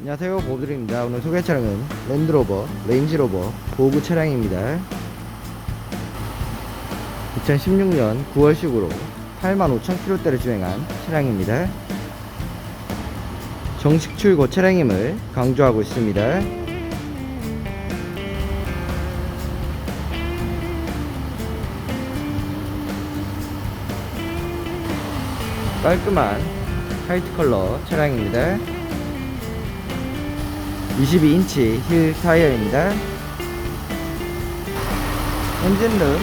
안녕하세요 보드입니다. 오늘 소개 차량은 랜드로버 레인지로버 보그 차량입니다. 2016년 9월식으로 85,000km대를 주행한 차량입니다. 정식 출고 차량임을 강조하고 있습니다. 깔끔한 화이트 컬러 차량입니다 22인치 힐 타이어입니다. 엔진룸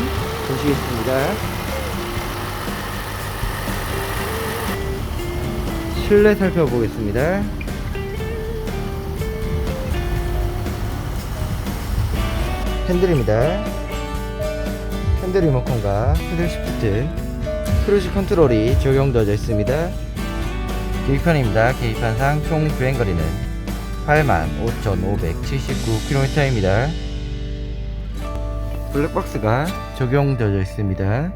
보시겠습니다. 실내 살펴보겠습니다. 핸들입니다. 핸들 리모컨과 패들 시프트, 크루즈 컨트롤이 적용되어 있습니다. 계기판입니다. 계기판상 총 주행거리는 85,579km입니다. 블랙박스가 적용되어 있습니다.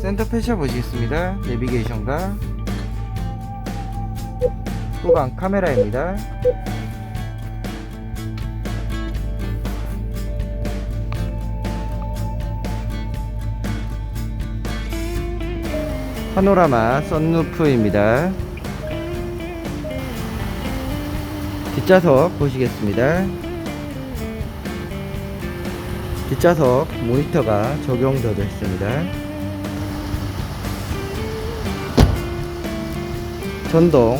센터 패셔 보시겠습니다. 내비게이션과 후방 카메라입니다. 파노라마 썬루프입니다. 뒷좌석 보시겠습니다. 뒷좌석 모니터가 적용되어 있습니다. 전동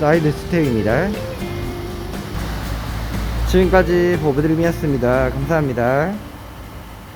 사이드 스텝입니다. 지금까지 보브드림이었습니다. 감사합니다.